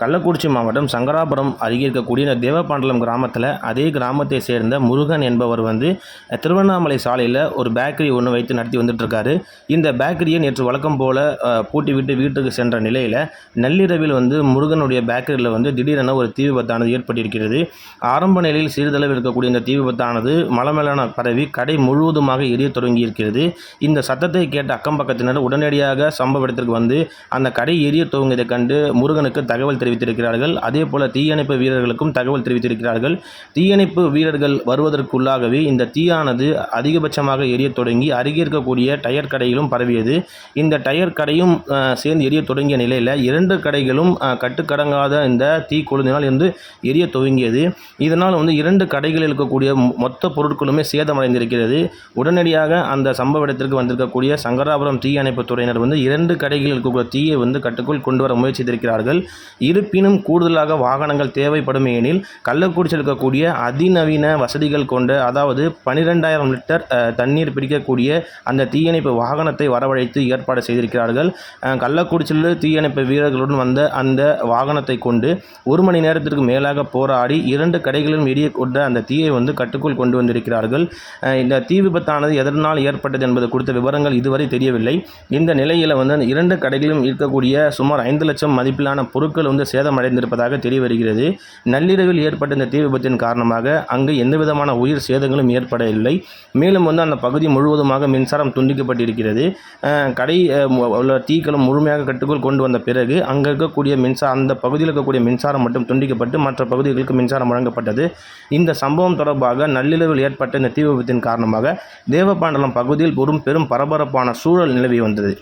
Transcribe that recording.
கள்ளக்குறிச்சி மாவட்டம் சங்கராபுரம் அருகே இருக்கக்கூடிய தேவபாண்டலம் கிராமத்தில் அதே கிராமத்தை சேர்ந்த முருகன் என்பவர் வந்து திருவண்ணாமலை சாலையில் ஒரு பேக்கரி ஒன்று வைத்து நடத்தி வந்துட்டுருக்காரு. இந்த பேக்கரியை நேற்று வழக்கம் போல் பூட்டி விட்டு வீட்டுக்கு சென்ற நிலையில் நள்ளிரவில் வந்து முருகனுடைய பேக்கரியில் வந்து திடீரென ஒரு தீ விபத்தானது ஏற்பட்டிருக்கிறது. ஆரம்ப நிலையில் சிறிதளவு இருக்கக்கூடிய இந்த தீ விபத்தானது மலமேலான பரவி கடை முழுவதுமாக எரிய தொடங்கி இருக்கிறது இந்த சத்தத்தை கேட்ட அக்கம் பக்கத்தினர் உடனடியாக சம்பவ இடத்திற்கு வந்து அந்த கடை எரிய துவங்கியதை கண்டு முருகனுக்கு தகவல் தெரிவித்திருக்கிறார்கள். அதே போல தீயணைப்பு வீரர்களுக்கும் தகவல் தெரிவித்திருக்கிறார்கள். தீயணைப்பு வீரர்கள் வருவதற்குள்ளாகவே இந்த தீயானது அதிகபட்சமாக எரிய தொடங்கி அருகே இருக்கக்கூடிய டயர் கடையிலும் பரவியது. இந்த டயர் கடையும் சேர்ந்து எரிய தொடங்கிய நிலையில் இரண்டு கடைகளும் கட்டுக்கடங்காத இந்த தீ கொழுந்தினால் இருந்து எரிய துவங்கியது. இதனால் வந்து இரண்டு கடைகளில் இருக்கக்கூடிய மொத்த பொருட்களுமே சேதமடைந்திருக்கிறது. உடனடியாக அந்த சம்பவ இடத்திற்கு வந்திருக்கக்கூடிய சங்கராபுரம் தீயணைப்பு துறையினர் வந்து இரண்டு கடைகளில் இருக்கக்கூடிய தீயை வந்து கட்டுக்குள் கொண்டு வர முயற்சித்திருக்கிறார்கள். இருப்பினும் கூடுதலாக வாகனங்கள் தேவைப்படும் எனில் கள்ளக்குறிச்சியில் இருக்கக்கூடிய அதிநவீன வசதிகள் கொண்ட அதாவது பனிரெண்டாயிரம் லிட்டர் தண்ணீர் பிடிக்கக்கூடிய அந்த தீயணைப்பு வாகனத்தை வரவழைத்து ஏற்பாடு செய்திருக்கிறார்கள். அஹ், கள்ளக்குறிச்சியில் தீயணைப்பு வீரர்களுடன் வந்த அந்த வாகனத்தை கொண்டு ஒரு மணி நேரத்திற்கு மேலாக போராடி இரண்டு கடைகளிலும் எரிய கொண்ட அந்த தீயை வந்து கட்டுக்குள் கொண்டு வந்திருக்கிறார்கள். இந்த தீ விபத்தானது எதனால் ஏற்பட்டது என்பது குறித்த விவரங்கள் இதுவரை தெரியவில்லை. இந்த நிலையில் வந்து அந்த இரண்டு கடைகளிலும் இருக்கக்கூடிய சுமார் ஐந்து லட்சம் மதிப்பிலான பொருட்கள் வந்து சேதமடைந்திருப்பதாக தெரிய வருகிறது நள்ளிரவில் ஏற்பட்ட இந்த தீ விபத்தின் காரணமாக அங்கு எந்த விதமான உயிர் சேதங்களும் ஏற்படவில்லை. மேலும் வந்து அந்த பகுதி முழுவதுமாக மின்சாரம் துண்டிக்கப்பட்டிருக்கிறது. கடை உள்ள தீக்களும் முழுமையாக கட்டுக்குள் கொண்டு வந்த பிறகு அங்கே இருக்கக்கூடிய மின்சாரம் அந்த பகுதியில் இருக்கக்கூடிய மின்சாரம் மட்டும் துண்டிக்கப்பட்டு மற்ற பகுதிகளுக்கு மின்சாரம் வழங்கப்பட்டது. இந்த சம்பவம் தொடர்பாக நள்ளிரவில் ஏற்பட்ட இந்த தீ விபத்தின் காரணமாக தேவபாண்டலம் பகுதியில் ஒரு பெரும் பரபரப்பான சூழல் நிலவி வந்தது.